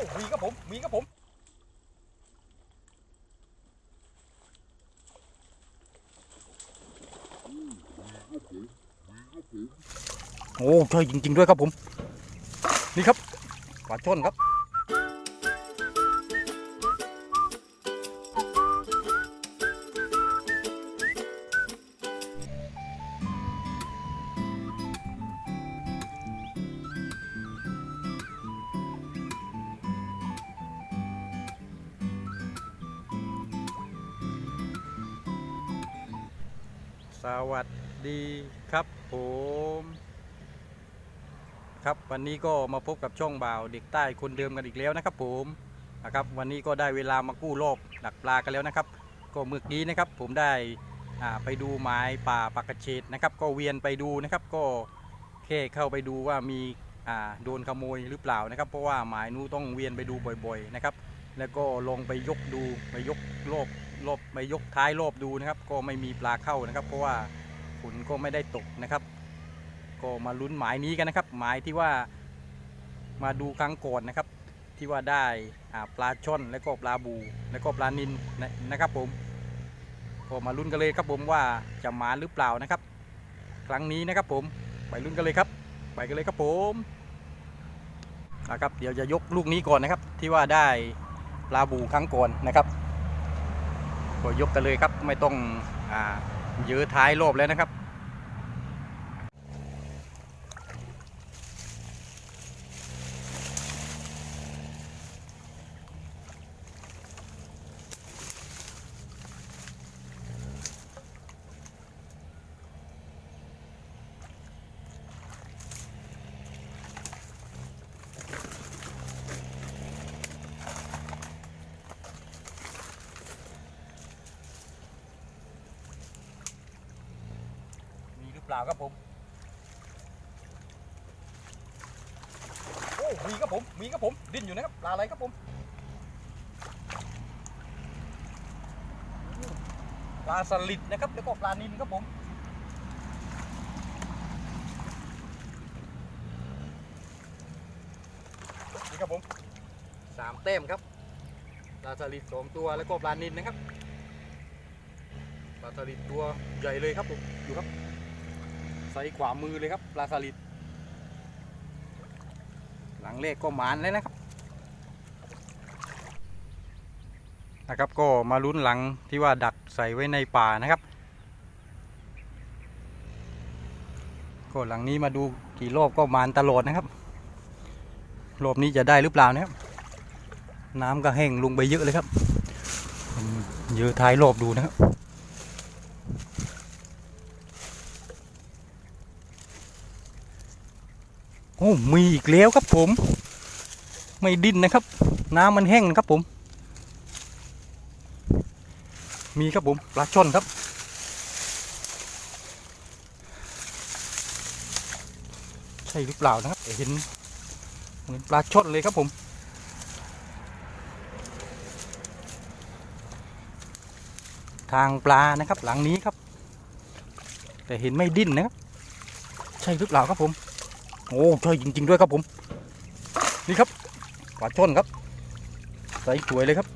มีครับผม มีครับผม โอ้ใช่จริง ๆ ด้วยครับผม นี่ครับปลาช่อนครับ สวัสดีครับผมครับวันนี้ก็มาพบกับช่องบ่าวเด็กใต้คนเดิมกันอีกแล้วนะครับผมนะครับวันนี้ก็ได้เวลามากู้รอบดักปลากันแล้วนะครับ ก็เมื่อกี้นะครับผมได้ไปดูไม้ป่าปากกระเฉดนะครับ ก็เวียนไปดูนะครับ ก็แค่เข้าไปดูว่ามีโดนขโมยหรือเปล่านะครับ เพราะว่าหมายนู้ต้องเวียนไปดูบ่อยๆนะครับแล้วก็ลงไปยกดูไปยกรอบ รอบไปยกท้ายรอบดูนะครับ ก็ไม่มีปลาเข้านะครับ เพราะว่าฝนก็ไม่ได้ตกนะครับ ก็มาลุ้นหมายนี้กันนะครับ หมายที่ว่ามาดูครั้งก่อนนะครับ ที่ว่าได้ปลาช่อนแล้วก็ปลาบู แล้วก็ปลานินนะนะครับผมก็มาลุ้นกันเลยครับผมว่าจะมาหรือเปล่านะครับ ครั้งนี้นะครับผมไปลุ้นกันเลยครับ ไปกันเลยครับผมนะครับเดี๋ยวจะยกลูกนี้ก่อนนะครับ ที่ว่าได้ปลาบูครั้งก่อนนะครับ ก็ยกกันเลยครับ ไม่ต้องอยื้อท้ายโลบแล้วนะครับ ปล่าครับผม โอ้ มีครับผม มีครับผม ดิ้นอยู่นะครับ ปลาอะไรครับผม ปลาสลิดนะครับ แล้วก็ปลานินครับผม นี่ครับผมสามเต้มครับ ปลาสลิดสองตัว แล้วก็ปลานินนะครับปลาสลิดตัวใหญ่เลยครับผมดูครับ ไซส์ขวามือเลยครับปลาสลิดหลังเลขก็หมานเลยนะครับ นะครับก็มาลุ้นหลังที่ว่าดักใส่ไว้ในป่านะครับก็หลังนี้มาดูกี่รอบก็หมานตลอดนะครับรอบนี้จะได้หรือเปล่านะครับน้ำก็แห้งลงไปเยอะเลยครับอืมเยอะท้ายรอบดูนะครับ โอ้มีอีกแล้วครับผม ไม่ดิ้นนะครับ น้ำมันแห้งนะครับผม มีครับผมปลาช่อนครับ ใช่หรือเปล่านะครับเห็นเหมือนปลาช่อนเลยครับผมทางปลานะครับหลังนี้ครับ แต่เห็นไม่ดิ้นนะครับ ใช่หรือเปล่าครับผม โอ้ใช่จริง ๆ ด้วยครับผม นี่ครับปลาช่อนครับ ใส่สวยเลยครับ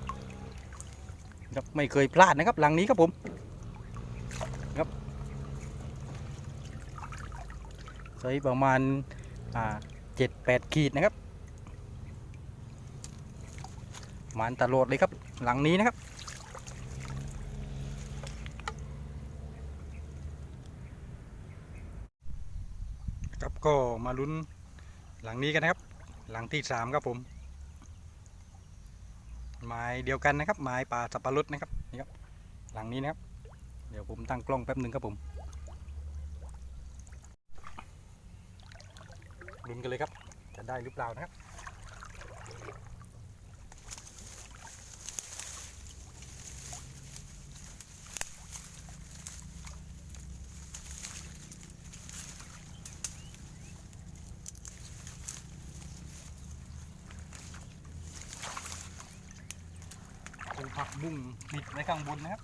ครับไม่เคยพลาดนะครับหลังนี้ครับผมครับใส่ประมาณอ่าเจ็ดแปดขีดนะครับมันตลอดเลยครับหลังนี้นะครับ ครับ ก็มาลุ้นหลังนี้กันนะครับ หลังที่สามครับผมไม้เดียวกันนะครับไม้ป่าสับปะรดนะครับนี่ครับ หลังนี้นะครับ เดี๋ยวผมตั้งกล้องแป๊บหนึ่งครับผมลุ้นกันเลยครับ จะได้หรือเปล่านะครับ เป็นผักบุ้งปิดไว้ข้างบนนะครับ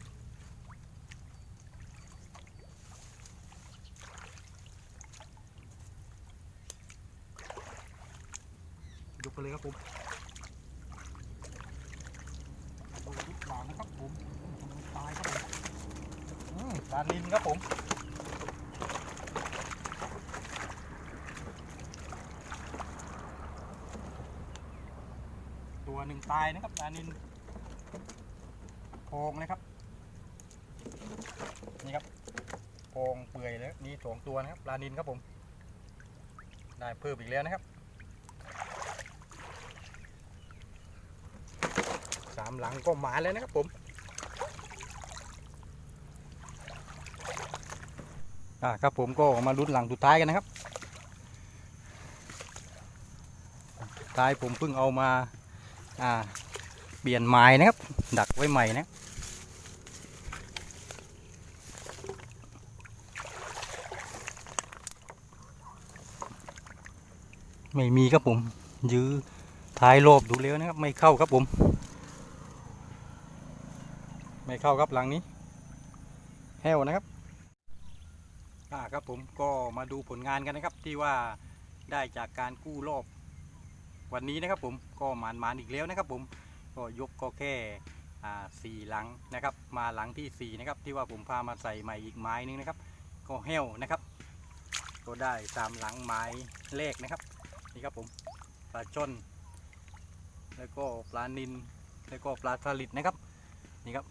ยกไปเลยครับผมหวานนะครับผมตายครับผมอืมปลานินครับผมตัวหนึ่งตายนะครับปลานิน โพงนะครับ นี่ครับโพงเปื่อยแล้วนี่สองตัวนะครับปลานินครับผม ได้เพิ่มอีกแล้วนะครับสามหลังก็มาแล้วนะครับผมอ่าครับผมก็มาลุ้นหลังสุดท้ายกันนะครับท้ายผมเพิ่งเอามาอ่า เปลี่ยนไม้นะครับ ดักไว้ใหม่นะไม่มีครับผม ยื้อท้ายรอบดูแล้วนะครับ ไม่เข้าครับผม ไม่เข้าครับหลังนี้แห้วนะครับอ่าครับผมก็มาดูผลงานกันนะครับ ที่ว่าได้จากการกู้รอบ วันนี้นะครับผมก็หมานมานๆอีกแล้วนะครับผม ก็ยกก็แค่สี่หลังนะครับ มาหลังที่สี่นะครับที่ว่าผมพามาใส่ใหม่อีกไม้นึงนะครับ ก็แห้วนะครับ ก็ได้ตามหลังไม้เลขนะครับนี่ครับผมปลาช่อนแล้วก็ปลานินแล้วก็ปลาสลิดนะครับนี่ครับ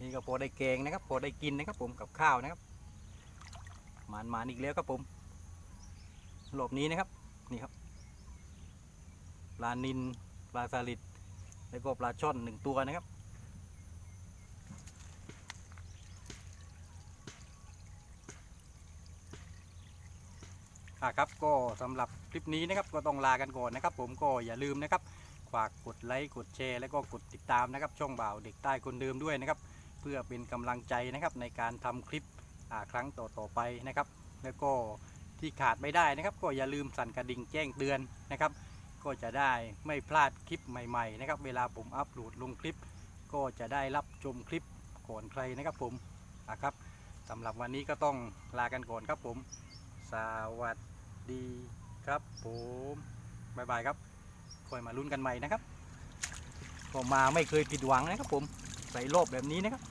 นี่ก็พอได้แกงนะครับ พอได้กินนะครับผมกับข้าวนะครับหมานหมานอีกแล้วครับผมรอบนี้นะครับนี่ครับปลานินปลาสลิด แล้วก็ปลาช่อนหนึ่งตัวนะครับ อะครับก็สำหรับคลิปนี้นะครับก็ต้องลากันก่อนนะครับ ผมก็อย่าลืมนะครับฝากกดไลค์กดแชร์ แล้วก็กดติดตามนะครับ ช่องบ่าวเด็กใต้คนเดิมด้วยนะครับ เพื่อเป็นกำลังใจนะครับในการทำคลิปครั้งต่อๆไปนะครับ แล้วก็ที่ขาดไม่ได้นะครับ ก็อย่าลืมสั่นกระดิ่งแจ้งเตือนนะครับ ก็จะได้ไม่พลาดคลิปใหม่ๆนะครับ เวลาผมอัปโหลดลงคลิป ก็จะได้รับชมคลิปก่อนใครนะครับผมอะครับสำหรับวันนี้ก็ต้องลากันก่อนครับผม สวัสดีครับผมบายบายครับคอยมาลุ้นกันใหม่นะครับก็มาไม่เคยผิดหวังนะครับผมใส่รอบแบบนี้นะครับ